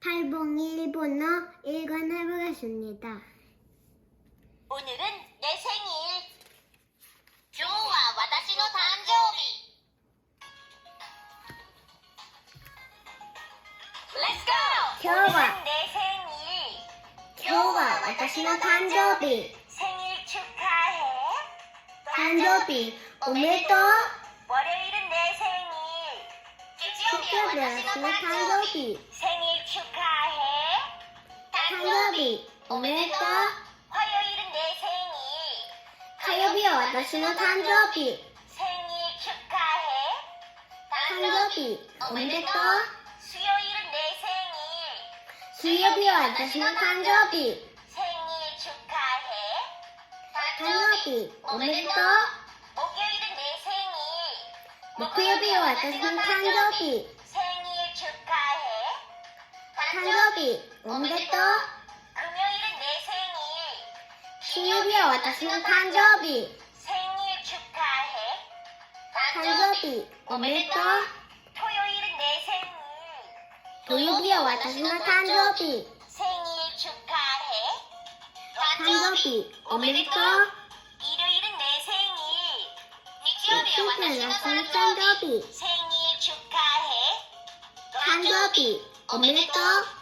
801번호 1관 해보겠습니다. 오늘은 내 생일. 좋아, 와다시노 단조비. Let's go. 좋아, 오늘은 내 생일. 좋아, 와다시노 단조비. 생일 축하해. 단조비, 오늘도 월요일은 내 생일. 月曜日は私の誕生日。 생일 축하해. 誕生日おめでとう。 화요일은 내 생일. 火曜日は私の誕生日。 생일 축하해. 誕生日おめでとう。 수요일은 내 생일. 水曜日は私の誕生日。 생일 축하해. 誕生日おめでとう。 목요일은 내 생일. 木曜日は私の誕生日。 생일 曜日おめでとう金曜日は私の誕生日誕生日おめでとう土曜日は私の誕生日誕生日おめでとう日曜日は私の誕生日誕生日おめでとう